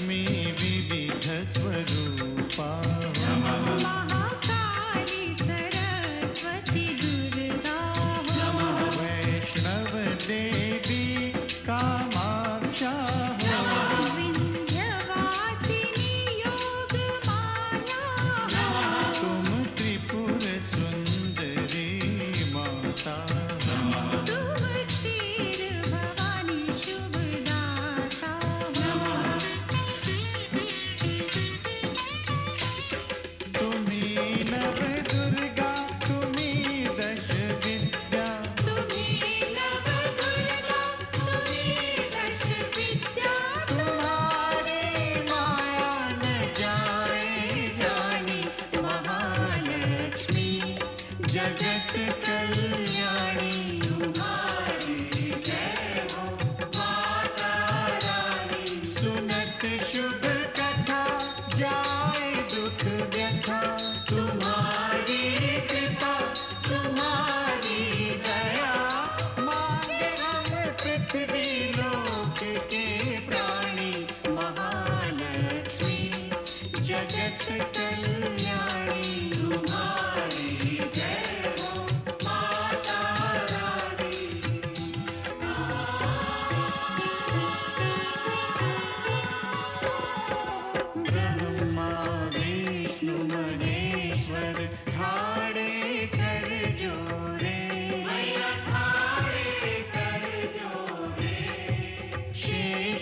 Me. जगत कल्याणी।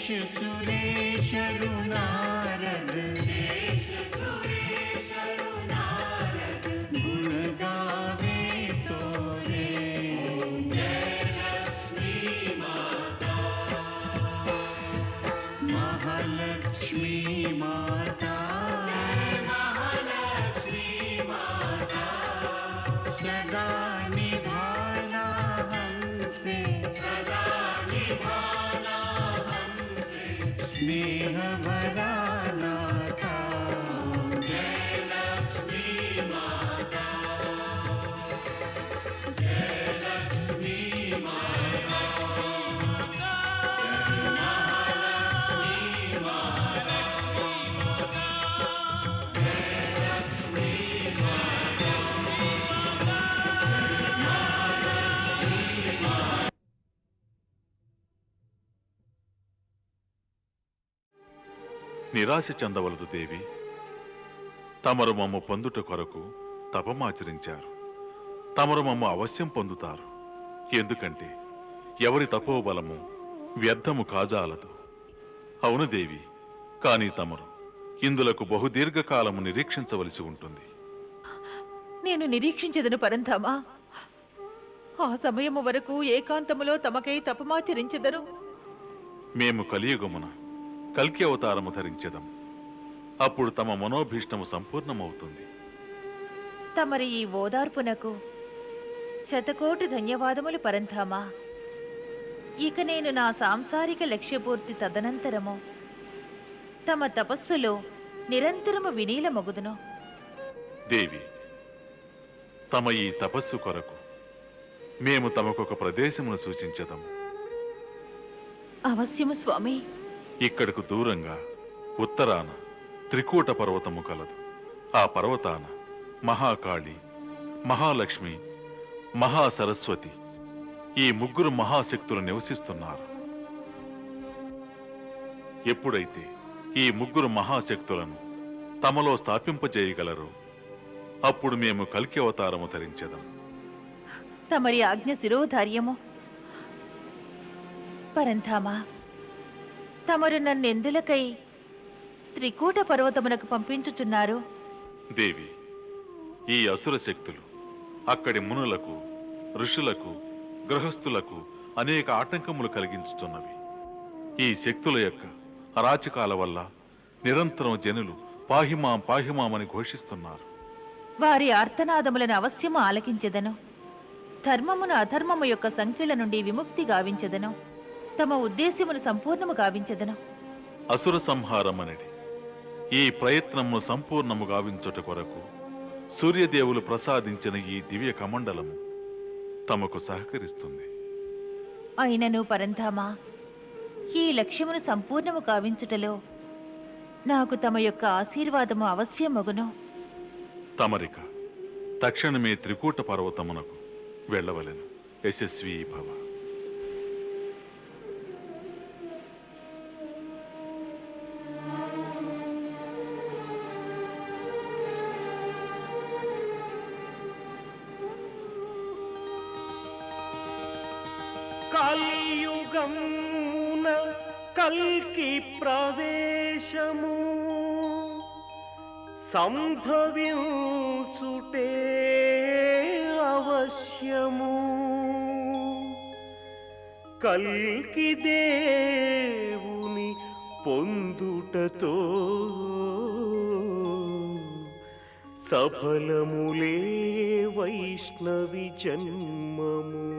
सुरेश सुरेश रुणा నిరాశ చెందవలదు దేవి. తమరు మమ్ము పొందుట కొరకు తపమాచరించారు తమరు మమ్ము అవశ్యం పొందుతారు. ఎందుకంటే ఎవరి తపోబలము వ్యర్థము కాజాలదు. అవును దేవి కాని తమరు ఇందులకు బహుదీర్ఘకాలము నిరీక్షించవలసి ఉంటుంది. నేను నిరీక్షించదను పరంధామా. ఆ సమయము వరకు ఏకాంతములో తమకై తపమాచరించదను మేము కలియుగమున కల్కి అవతారము ధరించెదం. అప్పుడు తమ మనోభీష్టము సంపూర్ణమవుతుంది. తమరి ఈ ఓదార్పునకు శతకోటి ధన్యవాదములు పరంధామా. ఇక నేను నా సాంసారిక లక్ష్యపూర్తి తదనంతరము తమ తపస్సులో నిరంతరము వినీలమగుదును. దేవి తమ ఈ తపస్సు కొరకు మేము తమకొక ప్రదేశమును సూచించదము. అవశ్యము స్వామి. ఇక్కడకు దూరంగా ఉత్తరాన త్రికూట పర్వతము కలదు. ఆ పర్వతాన మహాకాళి మహాలక్ష్మి మహాసరస్వతి ఈ ముగ్గురు మహాశక్తులు నివసిస్తున్నారు. ఎప్పుడైతే ఈ ముగ్గురు మహాశక్తులను తమలో స్థాపింపజేయగలరో అప్పుడు మేము కల్కి అవతారము ధరించదం. తమరి ఆజ్ఞ శిరోధార్యము? పరంధామా తమరు నన్నెందులకై త్రికూట పర్వతమునకు పంపించుచున్నారు? దేవి ఈ అసుర శక్తులు అక్కడి మునులకు ఋషులకు గృహస్థులకు అనేక ఆటంకములు కలిగించుతున్నవి. ఈ శక్తుల యొక్క అరాచకాల వల్ల నిరంతరం జనులు పాహిమాం పాహిమామని ఘోషిస్తున్నారు. వారి ఆర్తనాదములను అవశ్యము ఆలకించెదను. ధర్మమును అధర్మము యొక్క సంఖ్యల నుండి విముక్తి గావించెదను. తమ ఉద్దేశ్యమును సంపూర్ణము గావించెదను. అసుర సంహారం అనేది ఈ ప్రయత్నమును సంపూర్ణము గావించుట కొరకు సూర్యదేవులు ప్రసాదించిన ఈ దివ్య కమండలము తమకు సహకరిస్తుంది. అయినను పరంధామా ఈ లక్ష్యమును సంపూర్ణము గావించుటలో నాకు తమ యొక్క ఆశీర్వాదము అవశ్యమగును. తమరిక తక్షణమే త్రికూట పర్వతమునకు వెళ్ళవలెను. యశస్వీ భవ. సంభవించుటే అవశ్యము. కల్కి దేవుని పొందుటతో సఫలములే వైష్ణవి జన్మము.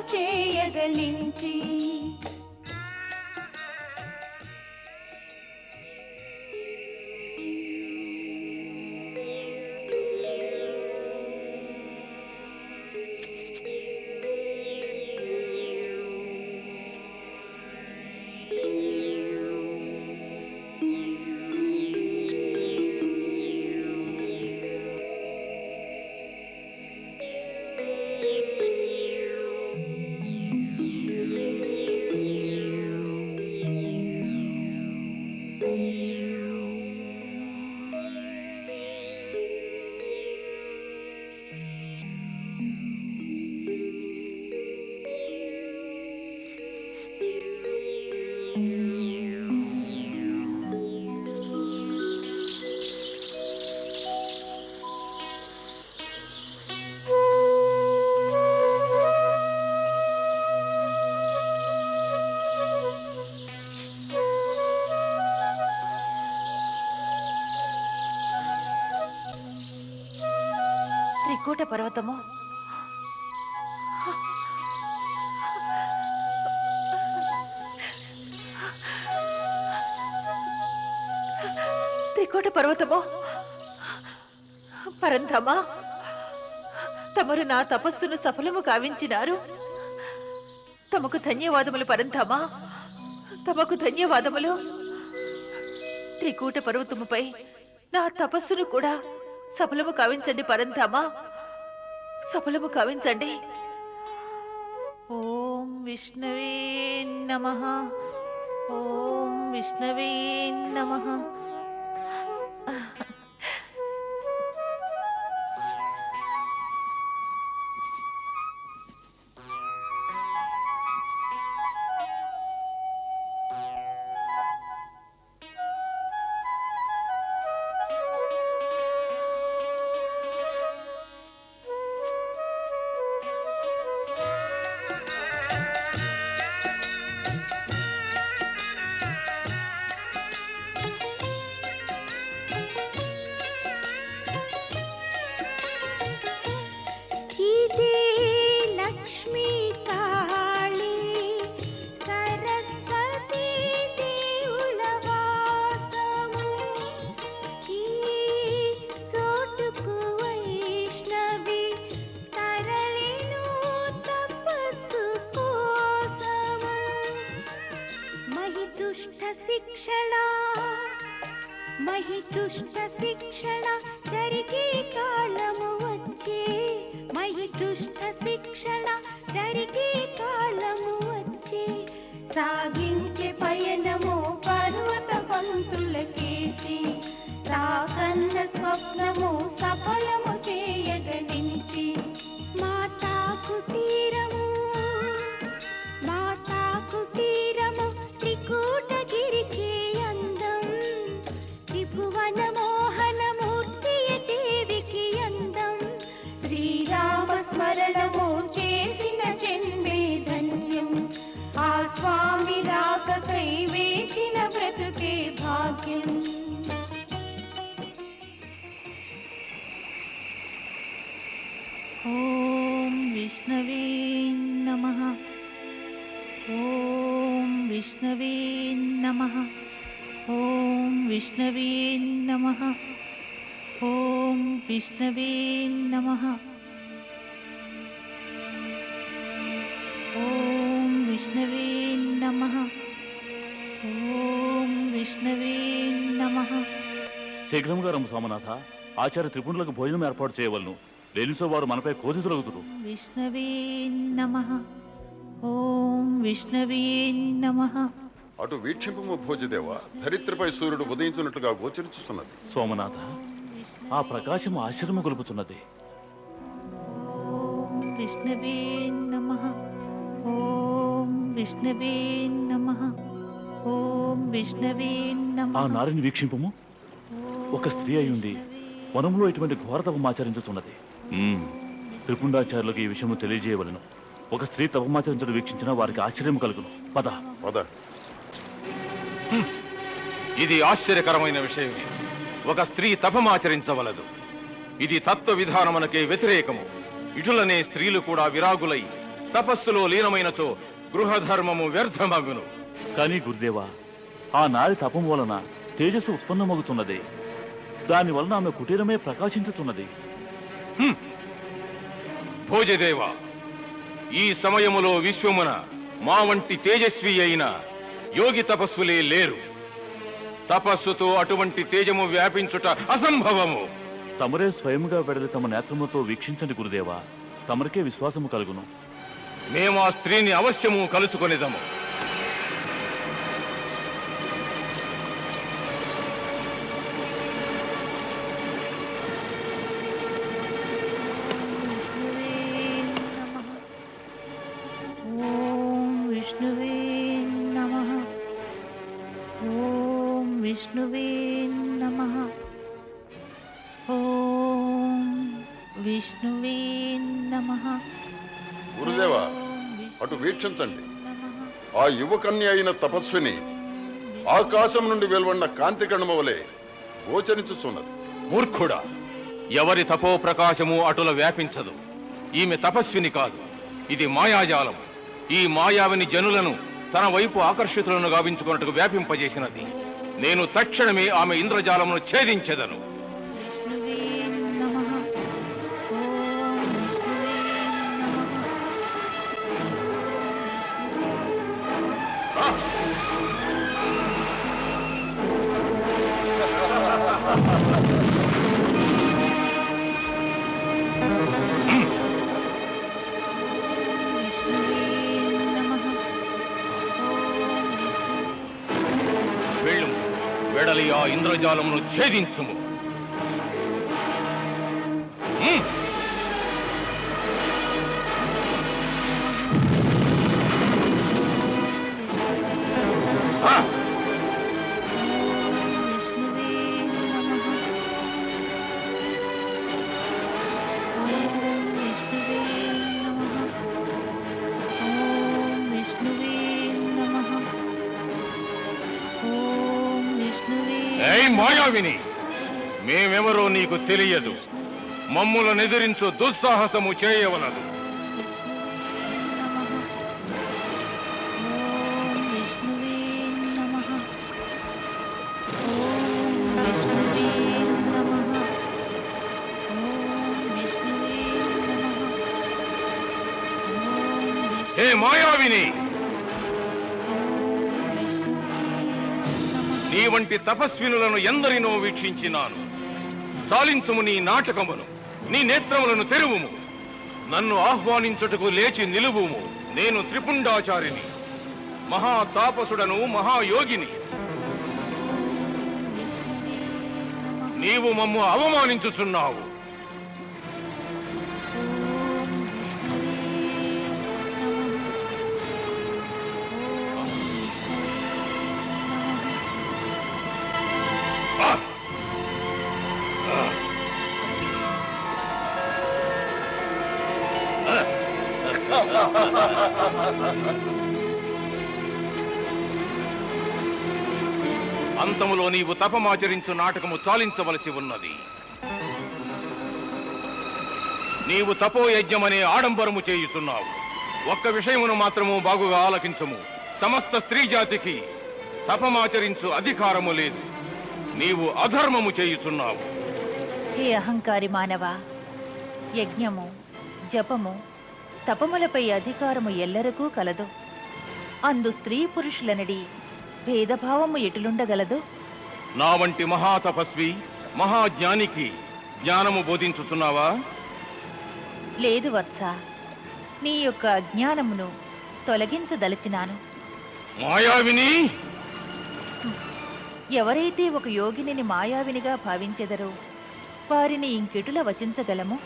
చేయగలించి. పర్వతము? త్రికూట పర్వతము? పరంధమా? తమరు నా తపస్సును సఫలము కావించినారు తమకు ధన్యవాదములు పరంధమా? తమకు ధన్యవాదములు. త్రికూట పర్వతముపై నా తపస్సును కూడా సఫలము కావించండి పరంధామా? సఫలము కావించండి. ఓం విష్ణవే నమ. ఓం విష్ణవే నమ. శిక్షణ మహిదుష్ట శిక్షణ జరిగే కాలము వచ్చే మహిదుష్ట శిక్షణ జరిగే కాలము వచ్చే సాగించే పయనము పర్వత పంతులకేసి తాకన్న స్వప్నము సా శీఘ్రముగా రమ్ము సోమనాథ ఆచార్య త్రిపుణులకు భోజనం ఏర్పాటు చేయవలను. లేనిసో వారు మనపై కోతి తొలగుతురు విష్ణవే నమ. ఓం విష్ణవే నమ. అటు వీక్షింపము భోజదేవ ధరిత్రిపై సూర్యుడు ఉదయించున్నట్లుగా గోచరించుతున్నది సోమనాథ ఆ ప్రకాశం ఆశ్చర్యము గొలుపుతున్నది. ఓం విష్ణవే నమ. ఓం విష్ణవే నమ. ఓం విష్ణవే నమ. ఆ నారిని వీక్షింపము. ఒక స్త్రీ అయ్యుండి వనంలో ఇటువంటి ఘోర తపమాచరించుతున్నది. త్రిపుండాచార్యులకు ఈ విషయము తెలియజేయవలను. ఒక స్త్రీ తపమాచరించడం వీక్షించిన వారికి ఆశ్చర్యం కలుగును. పద. పద. ఇది ఆశ్చర్యకరమైన విషయమే ఒక స్త్రీ తపమాచరించవలదు ఇది తత్వ విధానమునకే వ్యతిరేకము. ఇటులనే స్త్రీలు కూడా విరాగులై తపస్సులో లీనమైనచో గృహధర్మము వ్యర్థమగును. కానీ గురుదేవా ఆ నారి తపం వలన తేజస్సు ఉత్పన్నమగుతున్నది. దాని వలన ఆమె కుటీరమే ప్రకాశించుతున్నది. భోజదేవ ఈ సమయములో విశ్వమున మా వంటి తేజస్వి అయిన యోగి తపస్సులే లేరు. తపస్సుతో అటువంటి తేజము వ్యాపించుట అసంభవము. తమరే స్వయముగా వెడలి తమ నేత్రములతో వీక్షించండి గురుదేవా. తమరికే విశ్వాసము కలుగును. మేము ఆ స్త్రీని అవశ్యము కలుసుకొనిదము. విష్ణువే నమ. గురుదేవా అటు వీక్షించండి. ఆ యువకన్య అయిన తపస్విని ఆకాశం నుండి వెలువడిన కాంతి కణమ వలె గోచరించుచున్నది. మూర్ఖుడా ఎవరి తపో ప్రకాశము అటుల వ్యాపించదు. ఈమె తపస్విని కాదు. ఇది మాయాజాలం. ఈ మాయావిని జనులను తన వైపు ఆకర్షితులను గావించుకున్నట్టుకు వ్యాపింపజేసినది. నేను తక్షణమే ఆమె ఇంద్రజాలమును ఛేదించెదను. వెడలి ఆ ఇంద్రజాలమును ఛేదించుము. తెలియదు. మమ్ములను ఎదిరించు దుస్సాహసము చేయవలదు. హే మాయావిని! నీ వంటి తపస్వినులను ఎందరినో వీక్షించినాను. చాలించుము నీ నాటకమును నీ నేత్రములను తెరువుము. నన్ను ఆహ్వానించుటకు లేచి నిలువుము. నేను త్రిపుండాచారిని మహాతాపసుడను మహాయోగిని. నీవు మమ్ము అవమానించుచున్నావు. అంతములో నీవు తపమాచరించు నాటకము చాలించవలసి ఉన్నది. నీవు తపోయజ్ఞమనే ఆడంబరము చేయుచున్నావు. ఒక్క విషయమును మాత్రము బాగుగా ఆలకించము. సమస్త స్త్రీ జాతికి తపమాచరించు అధికారము లేదు. నీవు అధర్మము చేయుచున్నావు. హే అహంకారి మానవ యజ్ఞము జపము తపములపై అధికారము ఎల్లరకు కలదు. అందు స్త్రీ పురుషులనడి భేదభావము ఎటులుండగలదు? నా వంటి మహాతపస్వి మహాజ్ఞానికి జ్ఞానము బోధించుచున్నావా? లేదు వత్స. నీ యొక్క అజ్ఞానమును తొలగించదలచినాను. మాయావిని? ఎవరైతే ఒక యోగిని మాయావినిగా భావించెదరో వారిని ఇంకెటుల వచించగలము?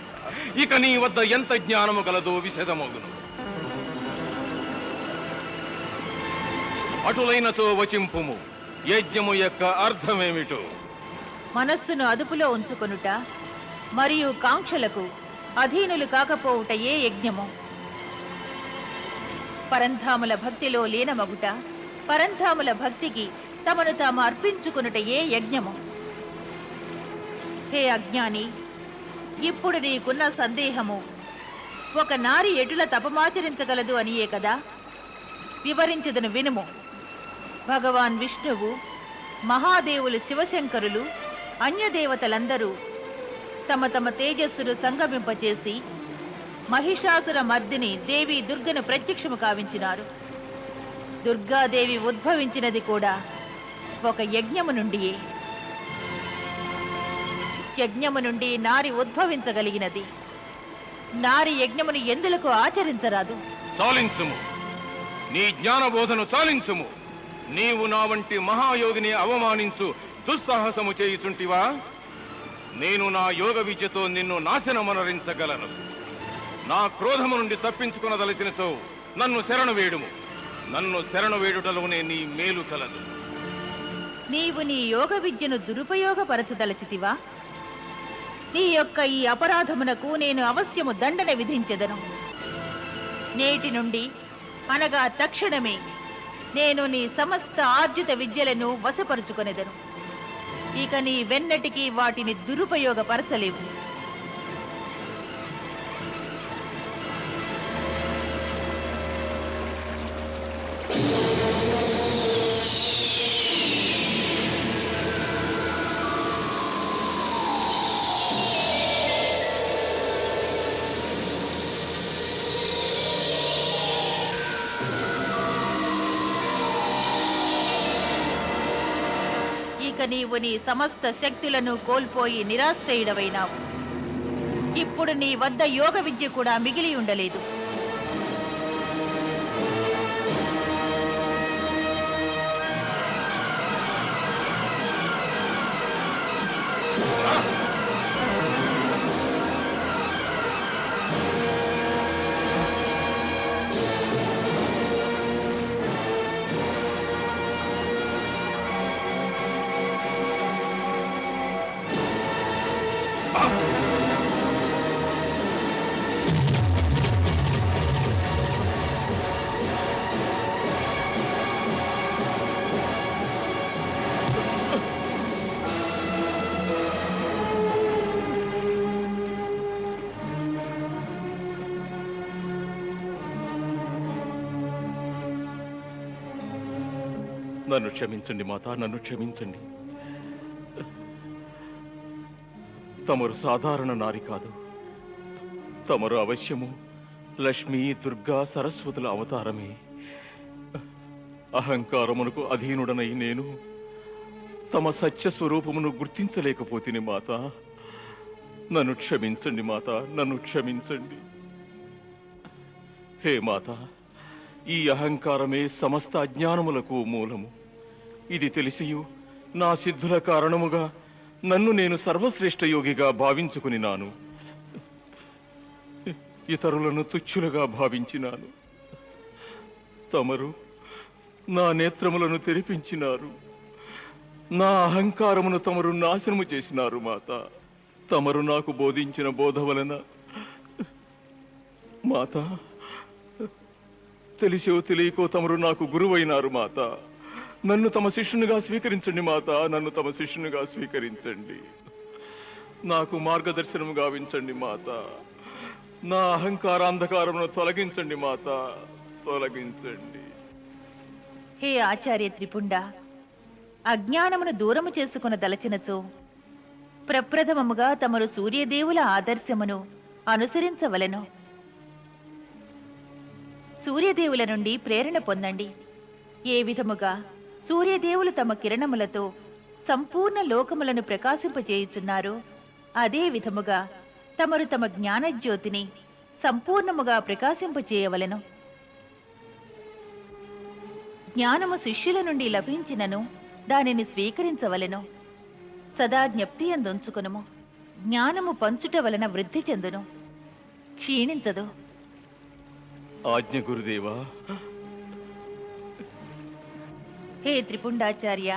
ఇక నీ వద్ద ఎంత జ్ఞానము కలదో విశదమగును. అటులైనచో వచింపుము యజ్ఞము యొక్క అర్థమేమిటో? మనస్సును అదుపులో ఉంచుకొనుట మరియు కాంక్షలకు అధీనులు కాకపోవుటయే యజ్ఞము. పరంధాముల భక్తిలో లీనమగుట పరంధాముల భక్తికి తమను తాము అర్పించుకునుటయే యజ్ఞము. హే అజ్ఞాని ఇప్పుడు నీకున్న సందేహము ఒక నారి ఎటుల తపమాచరించగలదు అనియే కదా? వివరించదను వినుము. భగవాన్ విష్ణువు మహాదేవులు శివశంకరులు అన్యదేవతలందరూ తమ తమ తేజస్సును సంగమింపచేసి మహిషాసుర మర్దిని దేవి దుర్గను ప్రత్యక్షము కావించినారు. దుర్గాదేవి ఉద్భవించినది కూడా ఒక యజ్ఞము నుండియే. యజ్ఞము నుండి నారి ఉద్భవించగలిగినది. నారి యజ్ఞమును ఎందులకు ఆచరించరాదు? చాలించుము. నీ జ్ఞానబోధను చాలించుము. నీవు నా వంటి మహాయోగిని అవమానించు దుస్సాహసము చేయుచుంటివా? నేను నా యోగ విద్యతో నిన్ను నాశనమనరించగలను. నా క్రోధము నుండి తప్పించుకునదలచినచో నన్ను శరణు వేడుము. నన్ను శరణు వేడుటలోనే నీ మేలు కలదు. నీవు నీ యోగ విద్యను దురుపయోగపరచదలచితివా? నీ యొక్క ఈ అపరాధమునకు నేను అవశ్యము దండన విధించెదను. నేటి నుండి అనగా తక్షణమే నేను నీ సమస్త ఆర్జిత విద్యలను వశపరుచుకొనెదను. ఇక నీ వెన్నటికి వాటిని దురుపయోగపరచలేవు. ఇక నీవు నీ సమస్త శక్తులను కోల్పోయి నిరాశ్రయుడవైనావు. ఇప్పుడు నీ వద్ద యోగ విద్య కూడా మిగిలి ఉండలేదు. నన్ను క్షమించండి మాత నన్ను క్షమించండి. తమరు సాధారణ నారి కాదు. తమరు అవశ్యము లక్ష్మి దుర్గా సరస్వతుల అవతారమే. అహంకారమునకు అధీనుడనై నేను తమ సత్య స్వరూపమును గుర్తించలేకపోతిని మాత. నన్ను క్షమించండి మాత నన్ను క్షమించండి. హే మాత ఈ అహంకారమే సమస్త అజ్ఞానములకు మూలము. ఇది తెలిసియు నా సిద్ధుల కారణముగా నన్ను నేను సర్వశ్రేష్ఠ యోగిగా భావించుకుని నాను ఇతరులను తుచ్చులుగా భావించినాను. తమరు నా నేత్రములను తెరిపించినారు. నా అహంకారమును తమరు నాశనము చేసినారు మాత. తమరు నాకు బోధించిన బోధ వలన మాత తెలిసో తెలియకో తమరు నాకు గురువైనారు మాత. నన్ను తమ శిష్యునిగా స్వీకరించండి మాత. నన్ను తమ శిష్యునిగా స్వీకరించండి. నాకు మార్గదర్శనం గావించండి మాత. నా అహంకార అంధకారమును తొలగించండి మాత. తొలగించండి. హే ఆచార్య త్రిపుండ అజ్ఞానమును దూరము చేసుకున్న దలచినచో ప్రప్రథమముగా తమరు సూర్యదేవుల ఆదర్శమును అనుసరించవలెను. సూర్యదేవుల నుండి ప్రేరణ పొందండి. ఏ విధముగా? సూర్యదేవులు తమ కిరణములతో సంపూర్ణ లోకములను ప్రకాశింపజేయుచున్నారు. అదే విధముగా తమరు తమ జ్ఞానజ్యోతిని సంపూర్ణముగా ప్రకాశింపజేయవలెను. జ్ఞానము శిష్యుల నుండి లభించినను దానిని స్వీకరించవలెను. సదా జ్ఞప్తి అందుంచుకునుము జ్ఞానము పంచుట వలన వృద్ధి చెందును. క్షీణించదు. ఆజ్ఞ గురుదేవా హే త్రిపుండాచార్య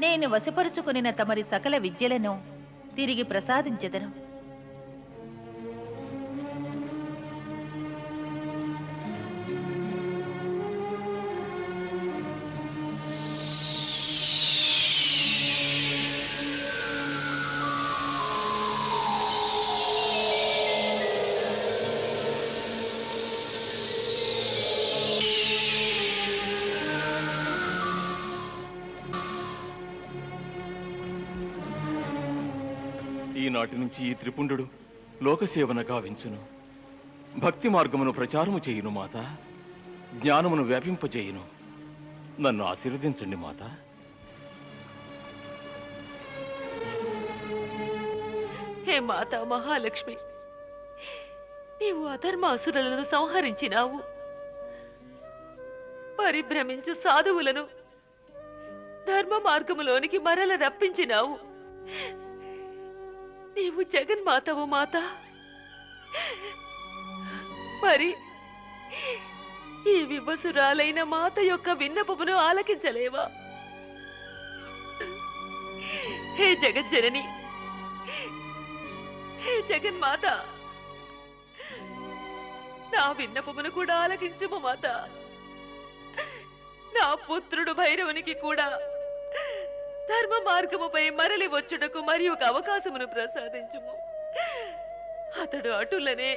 నేను వశపరుచుకునిన తమరి సకల విద్యలను తిరిగి ప్రసాదించెదను. నుంచి ఈ త్రిపుండు లోకసేవన గావించును. భక్తి మార్గమును ప్రచారము చేయును మాత. జ్ఞానమును వ్యాపింపజేయును. నన్ను ఆశీర్వదించండి మాత. హే మాతా మహాలక్ష్మి నీవు అధర్మాసురులను సంహరించినావు. పరిభ్రమించు సాధువులను ధర్మ మార్గములోనికి మరల రప్పించినావు. నీవు జగన్మాతవు మాత. మరి ఈ వివసురాలైన మాత యొక్క విన్నపమును ఆలకించలేవా? హే జగజ్జనని! హే జగన్మాత నా విన్నపమును కూడా ఆలకించుము మాత. నా పుత్రుడు భైరవునికి కూడా ధర్మ మార్గముపై మరలి వచ్చుటకు మరి ఒక అవకాశమును ప్రసాదించుము. అతడు అటులనే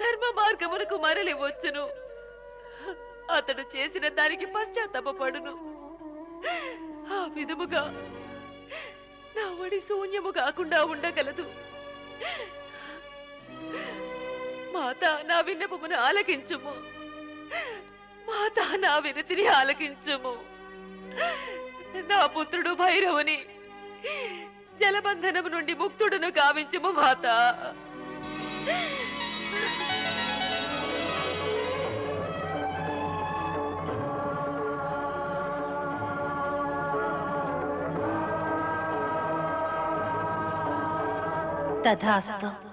ధర్మ మార్గమునకు మరలి వచ్చును. అతడు చేసిన దానికి పశ్చాత్తాపడును ఆ విధముగా నా ఒడి శూన్యము కాకుండా ఉండగలదు. మాత నా విన్నపమును ఆలకించుము. మాత నా వినతిని ఆలకించుము. నా పుత్రుడు భైరవుని జలబంధనము నుండి ముక్తుడును గావించుము మాత. తథాస్తు.